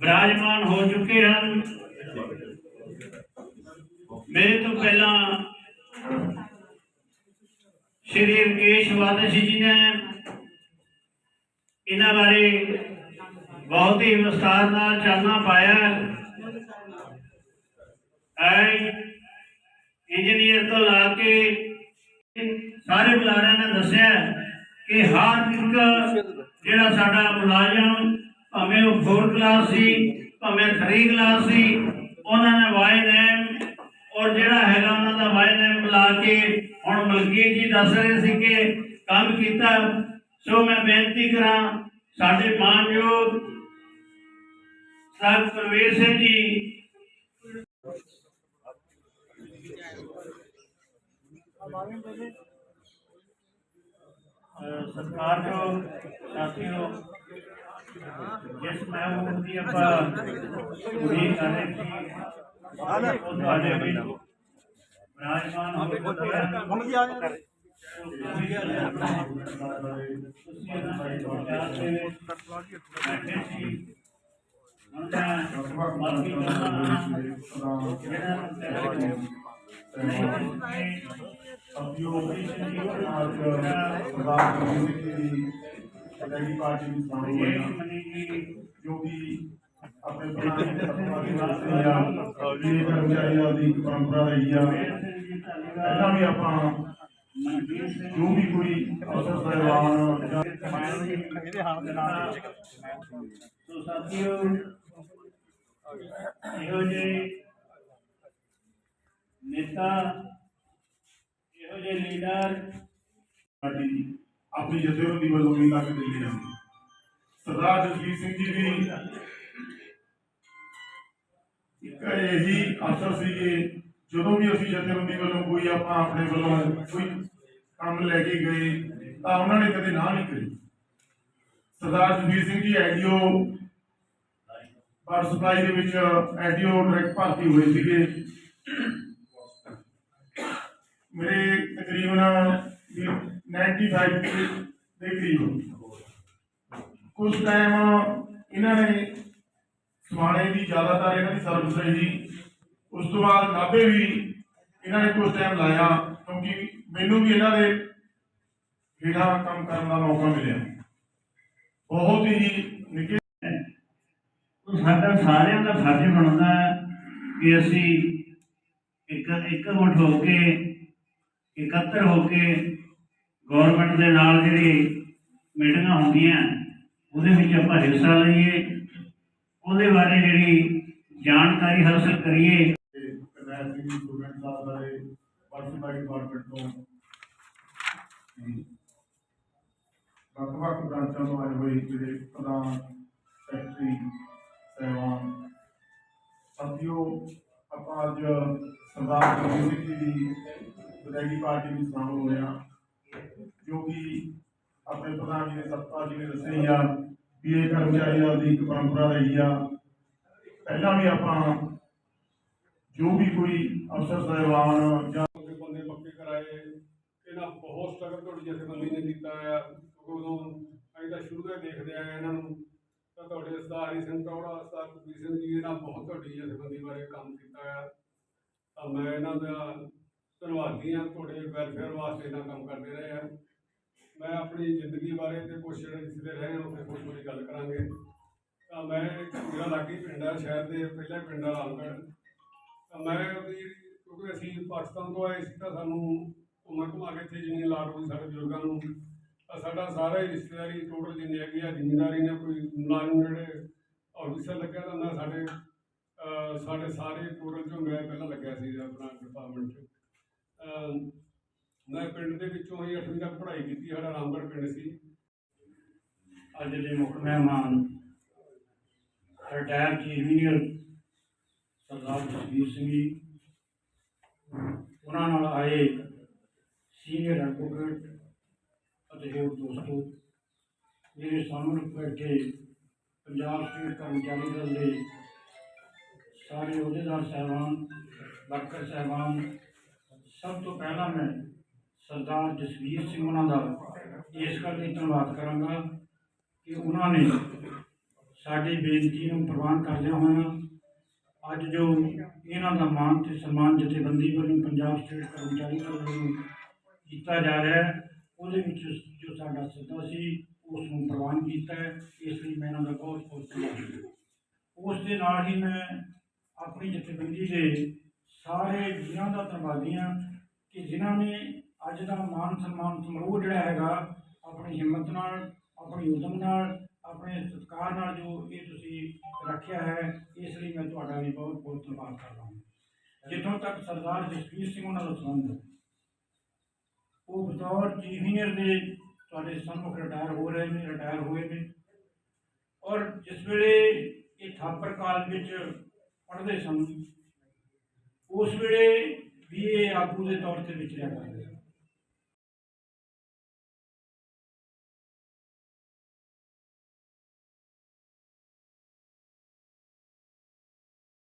ਵਿਰਾਜਮਾਨ ਹੋ ਚੁੱਕੇ ਹਨ। ਮੇਰੇ ਤੋਂ ਪਹਿਲਾਂ ਸ਼੍ਰੀ ਰਕੇਸ਼ ਵਾਦਸ਼ੀ ਜੀ ਨੇ ਇਹਨਾਂ ਬਾਰੇ ਬਹੁਤ ਹੀ ਵਿਸਤਾਰ ਨਾਲ ਚਾਨਣਾ ਪਾਇਆ ਐ ਇੰਜੀਨੀਅਰ ਤੋਂ ਲਾ ਕੇ ਸਾਰੇ ਬੁਲਾਰਿਆਂ ਨੇ ਦੱਸਿਆ ਕਿ ਹਰ ਇੱਕ ਜਿਹੜਾ ਸਾਡਾ ਮੁਲਾਜ਼ਮ ਭਾਵੇਂ ਉਹ 4 ਕਲਾਸ ਸੀ, ਭਾਵੇਂ 3 ਕਲਾਸ ਸੀ, ਉਹਨਾਂ ਨੇ ਵਾਈ ਨੇਮ ਔਰ ਜਿਹੜਾ ਹੈਗਾ ਉਹਨਾਂ ਦਾ ਵਾਈ ਨੇਮ ਬੁਲਾ ਕੇ ਹੁਣ ਮਲਕੀਤ ਜੀ ਦੱਸ ਰਹੇ ਸੀ ਕਿ ਕੰਮ ਕੀਤਾ। ਸੋ ਮੈਂ ਬੇਨਤੀ ਕਰਾਂ, ਸਾਡੇ ਮਾਨਯੋਗ ਸਾਹਿਬ ਪ੍ਰਵੇਸ਼ ਸਿੰਘ ਜੀ। ਅਹ ਸਰਕਾਰ ਜੋ ਜਿਸ ਮਹਿਮੂਦ ਦੀ ਆਪਾਂ ਉਡੀਕ ਕਰ ਰਹੇ ਸੀ। ਉਹ ਤੁਹਾਡੇ ਵਿੱਚ ਵਿਰਾਜਮਾਨ ਹੋ ਹਨ ਹੁਣ ਕੀ ਆ ਗਿਆ ਵਿਚਾਰ ਦੇ ਮੈਂ ਅੱਜ ਸਰਦਾਰ ਜੀ। ਦੀ ਸੈਕਟਰੀ ਪਾਰਟੀ ਦੀ ਸ਼ਾਮਲ ਹੋਏ ਹਾਂ, ਮਨੀ ਜੀ ਜੋ ਕਿ ਆਪਣੇ ਪੁਰਾਣੇ ਸੱਤਾਂ ਦੇ ਵਾਸਤੇ ਆ ਇਹ ਕਰਮਚਾਰੀਆਂ ਦੀ ਇੱਕ ਪਰੰਪਰਾ ਰਹੀ ਆ ਪਹਿਲਾਂ ਵੀ ਆਪਾਂ ਜੋ ਵੀ ਕੋਈ ਅਫਸਰ ਸਾਹਿਬਾਨ ਜਾਂ ਇਹਦੇ ਹਾਲ ਦੇ ਨਾਲ ਸੋ ਸਾਥੀਓ ਇਹੋ ਜਿਹੇ ਨੇਤਾ ਇਹੋ ਜਿਹੇ ਲੀਡਰ ਸਾਡੀ ਆਪਣੀ ਜਥੇਬੰਦੀ ਵੱਲੋਂ ਵੀ ਲੱਗ ਦਿੱਲੀ ਜਾਂਦੀ। ਸਰਦਾਰ ਜਸਵੀਰ ਸਿੰਘ ਜੀ ਵੀ ਇੱਕ ਇਹੀ ਅਫਸਰ ਸੀਗੇ ਜਦੋਂ ਵੀ ਅਸੀਂ ਜਥੇਬੰਦੀ ਵੱਲੋਂ ਕੋਈ ਆਪਾਂ ਆਪਣੇ ਵੱਲੋਂ ਕੋਈ ਕੰਮ ਲੈ ਕੇ ਗਏ, ਤਾਂ ਉਹਨਾਂ ਨੇ ਕਦੇ ਨਾ ਨਹੀਂ ਕਰੀ। ਸਰਦਾਰ ਜਸਵੀਰ ਸਿੰਘ ਜੀ ਐਡੀਓ ਵਾਟਰ ਸਪਲਾਈ ਦੇ ਵਿੱਚ ਐਡੀਓ ਡਾਇਰੈਕਟ ਭਰਤੀ ਹੋਏ ਸੀਗੇ। ਮੇਰੇ ਤਕਰੀਬਨ 95 ਦੇ ਕਰੀਬ। ਕੁਝ ਟਾਈਮ ਇਹਨਾਂ ਨੇ ਸਮਾਣੇ ਦੀ, ਜ਼ਿਆਦਾਤਰ ਇਹਨਾਂ ਦੀ ਸਰਵਿਸ ਰਹੀ ਉਸ ਤੋਂ ਬਾਅਦ ਨਾਭੇ ਵੀ ਇਹਨਾਂ ਨੇ ਕੁਝ ਟਾਈਮ ਲਾਇਆ, ਕਿਉਂਕਿ ਮੈਨੂੰ ਵੀ ਇਹਨਾਂ ਦੇ ਜਿਹੜਾ ਕੰਮ ਕਰਨ ਦਾ ਮੌਕਾ ਮਿਲਿਆ। ਬਹੁਤ ਹੀ ਨਿੱਕੇ ਸਾਡਾ ਸਾਰਿਆਂ ਦਾ ਫਰਜ਼ ਬਣਦਾ ਹੈ ਕਿ ਅਸੀਂ ਇੱਕ ਇੱਕ ਮੁੱਠ ਹੋ ਕੇ, ਇਕੱਤਰ ਹੋ ਕੇ ਗਵਰਨਮੈਂਟ ਦੇ ਨਾਲ ਜਿਹੜੀ ਮੀਟਿੰਗਾਂ ਹੁੰਦੀਆਂ, ਉਹਦੇ ਵਿੱਚ ਆਪਾਂ ਹਿੱਸਾ ਲਈਏ, ਉਹਦੇ ਬਾਰੇ ਜਿਹੜੀ ਜਾਣਕਾਰੀ ਹਾਸਲ ਕਰੀਏ। ਕਰਨੈਲ ਸਿੰਘ ਸਟੂਡੈਂਟ ਸਾਹਿਬ ਬਾਰੇ ਵਾਟਰ ਡਿਪਾਰਟਮੈਂਟ ਤੋਂ। ਵੱਖ-ਵੱਖ ਬ੍ਰਾਂਚਾਂ ਤੋਂ ਆਏ ਹੋਏ ਜਿਹੜੇ ਪ੍ਰਧਾਨ ਸੈਕਟਰੀ ਸਹਿਬਾਨ, ਸਾਥੀਓ, ਆਪਾਂ ਅੱਜ ਸਰਦਾਰ ਜੀ ਦੀ ਵਿਦਾਇਗੀ ਪਾਰਟੀ ਵਿੱਚ ਸ਼ਾਮਲ ਹੋਏ ਹਾਂ ਜੋ ਕਿ ਆਪਣੇ ਪ੍ਰਧਾਨ ਜੀ ਨੇ ਸਤਪਾਲ ਜੀ ਨੇ ਦੱਸਿਆ ਆ, ਵੀ ਇਹ ਕਰਮਚਾਰੀਆਂ ਦੀ ਇੱਕ ਪਰੰਪਰਾ ਰਹੀ ਆ। ਪਹਿਲਾਂ ਵੀ ਆਪਾਂ ਜੋ ਵੀ ਕੋਈ ਅਫਸਰ, ਸਾਹਿਬਾਨ ਜਾਂ ਦੇ ਬੰਦੇ ਪੱਕੇ ਕਰਾਏ, ਇਹਨਾਂ ਬਹੁਤ ਸਟਰਗਲ ਤੁਹਾਡੀ ਜਥੇਬੰਦੀ ਨੇ ਕੀਤਾ ਆ। ਉਦੋਂ ਅਸੀਂ ਤਾਂ ਸ਼ੁਰੂ ਤੋਂ ਦੇਖਦੇ ਆਏ ਇਹਨਾਂ ਨੂੰ। ਤਾਂ ਤੁਹਾਡੇ ਸਰਦਾਰ ਹਰੀ ਸਿੰਘ ਟੌੜਾ ਸਰਦਾਰ ਕੁਲਬੀਰ ਸਿੰਘ ਜੀ, ਇਹਨਾਂ ਬਹੁਤ ਤੁਹਾਡੀ ਜਥੇਬੰਦੀ ਬਾਰੇ ਕੰਮ ਕੀਤਾ ਆ। ਤਾਂ ਮੈਂ ਇਹਨਾਂ ਦਾ ਧੰਨਵਾਦੀ ਹਾਂ, ਤੁਹਾਡੇ ਵੈਲਫੇਅਰ ਵਾਸਤੇ ਇਹਨਾਂ ਕੰਮ ਕਰਦੇ ਰਹੇ ਆ। ਮੈਂ ਆਪਣੀ ਜ਼ਿੰਦਗੀ ਬਾਰੇ ਤੇ ਕੁਛ ਜਿਹੜੇ ਜਿਸਦੇ ਰਹੇ ਹਾਂ ਉੱਥੇ ਕੁਛ ਕੁਛ ਗੱਲ ਕਰਾਂਗੇ। ਤਾਂ ਮੈਂ ਮੇਰਾ ਲਾਗੀ ਪਿੰਡ ਸ਼ਹਿਰ ਦੇ ਪਹਿਲੇ ਪਿੰਡ ਆ ਰਾਮਗੜ੍ਹ ਤਾਂ ਮੈਂ ਉਹਦੀ, ਕਿਉਂਕਿ ਅਸੀਂ ਪਾਕਿਸਤਾਨ ਤੋਂ ਆਏ ਸੀ ਤਾਂ ਸਾਨੂੰ ਘੁੰਮਾ ਘੁਮਾ ਕੇ ਇੱਥੇ ਜ਼ਮੀਨ ਲਾਟ ਹੋਈ ਸਾਡੇ ਬਜ਼ੁਰਗਾਂ ਨੂੰ, ਤਾਂ ਸਾਡਾ ਸਾਰਾ ਹੀ ਰਿਸ਼ਤੇਦਾਰੀ ਟੋਟਲ ਜਿੰਨੀ ਹੈਗੀ ਆ, ਜ਼ਿਮੀਂਦਾਰੀ ਨੇ, ਕੋਈ ਮੁਲਾਜ਼ਮ ਜਿਹੜੇ ਆਫਿਸਰ ਲੱਗਿਆ ਤਾਂ ਮੈਂ ਸਾਡੇ ਸਾਡੇ ਸਾਰੇ ਟੋਟਲ ਚੋਂ ਮੈਂ ਪਹਿਲਾਂ ਲੱਗਿਆ ਸੀ ਆਪਣਾ ਡਿਪਾਰਟਮੈਂਟ 'ਚ। ਮੈਂ ਪਿੰਡ ਦੇ ਵਿੱਚੋਂ ਹੀ 8ਵੀਂ ਤੱਕ ਪੜ੍ਹਾਈ ਕੀਤੀ, ਸਾਡਾ ਰਾਮਗੜ੍ਹ ਪਿੰਡ ਸੀ। ਅੱਜ ਦੇ ਮੁੱਖ ਮਹਿਮਾਨ ਰਿਟਾਇਰ ਇੰਜੀਨੀਅਰ ਸਰਦਾਰ ਜਸਵੀਰ ਸਿੰਘ ਜੀ। ਉਹਨਾਂ ਨਾਲ ਆਏ ਸੀਨੀਅਰ ਐਡਵੋਕੇਟ ਅਤੇ ਹੋਰ ਦੋਸਤੋ ਮੇਰੇ ਸਾਹਮਣੇ ਬੈਠੇ ਪੰਜਾਬ ਸਟੇਟ ਕਰਮਚਾਰੀ ਦਲ ਦੇ ਸਾਰੇ ਅਹੁਦੇਦਾਰ ਸਾਹਿਬਾਨ, ਵਰਕਰ ਸਾਹਿਬਾਨ, ਸਭ ਤੋਂ ਪਹਿਲਾਂ ਮੈਂ ਸਰਦਾਰ ਜਸਵੀਰ ਸਿੰਘ ਉਹਨਾਂ ਦਾ ਇਸ ਕਰਕੇ ਧੰਨਵਾਦ ਕਰਾਂਗਾ ਕਿ ਉਹਨਾਂ ਨੇ ਸਾਡੀ ਬੇਨਤੀ ਨੂੰ ਪ੍ਰਵਾਨ ਕਰਦਿਆਂ ਹੋਇਆਂ ਅੱਜ ਜੋ ਇਹਨਾਂ ਦਾ ਮਾਨ ਤੇ ਸਨਮਾਨ ਜਥੇਬੰਦੀ ਵੱਲੋਂ ਪੰਜਾਬ ਸਟੇਟ ਕਰਮਚਾਰੀ ਵੱਲੋਂ ਕੀਤਾ ਜਾ ਰਿਹਾ ਹੈ, ਉਹਦੇ ਵਿੱਚ ਜੋ ਸਾਡਾ ਸੱਦਾ ਸੀ, ਉਸ ਨੂੰ ਪ੍ਰਵਾਨ ਕੀਤਾ ਹੈ, ਇਸ ਲਈ ਮੈਂ ਇਹਨਾਂ ਦਾ ਬਹੁਤ ਬਹੁਤ ਧੰਨਵਾਦ। ਉਸ ਦੇ ਨਾਲ ਹੀ ਮੈਂ ਆਪਣੀ ਜਥੇਬੰਦੀ ਦੇ ਸਾਰੇ ਵੀਰਾਂ ਦਾ ਧੰਨਵਾਦੀ ਹਾਂ ਕਿ ਜਿਨ੍ਹਾਂ ਨੇ ਅੱਜ ਦਾ ਮਾਨ ਸਨਮਾਨ ਸਮਾਰੋਹ ਜਿਹੜਾ ਹੈਗਾ, ਆਪਣੀ ਹਿੰਮਤ ਨਾਲ, ਆਪਣੀ ਉਦਮ ਨਾਲ, ਆਪਣੇ ਸਤਿਕਾਰ ਨਾਲ ਜੋ ਇਹ ਤੁਸੀਂ ਰੱਖਿਆ ਹੈ, ਇਸ ਲਈ ਮੈਂ ਤੁਹਾਡਾ ਵੀ ਬਹੁਤ ਬਹੁਤ ਧੰਨਵਾਦ ਕਰਦਾ ਹਾਂ। ਜਿੱਥੋਂ ਤੱਕ ਸਰਦਾਰ ਜਸਵੀਰ ਸਿੰਘ ਉਹਨਾਂ ਦਾ ਸੰਬੰਧ ਹੈ। ਉਹ ਬਤੌਰ ਇੰਜੀਨੀਅਰ ਦੇ ਤੁਹਾਡੇ ਸਨਮੁਖ ਰਿਟਾਇਰ ਹੋ ਰਹੇ ਨੇ, ਰਿਟਾਇਰ ਹੋਏ ਨੇ। ਔਰ ਜਿਸ ਵੇਲੇ ਇਹ ਥਾਪਰ ਕਾਲ ਵਿੱਚ ਪੜ੍ਹਦੇ ਸਨ, ਉਸ ਵੇਲੇ ਵੀ ਇਹ ਆਗੂ ਦੇ ਤੌਰ ਤੇ ਵਿਚਰਿਆ ਕਰਦੇ ਸਨ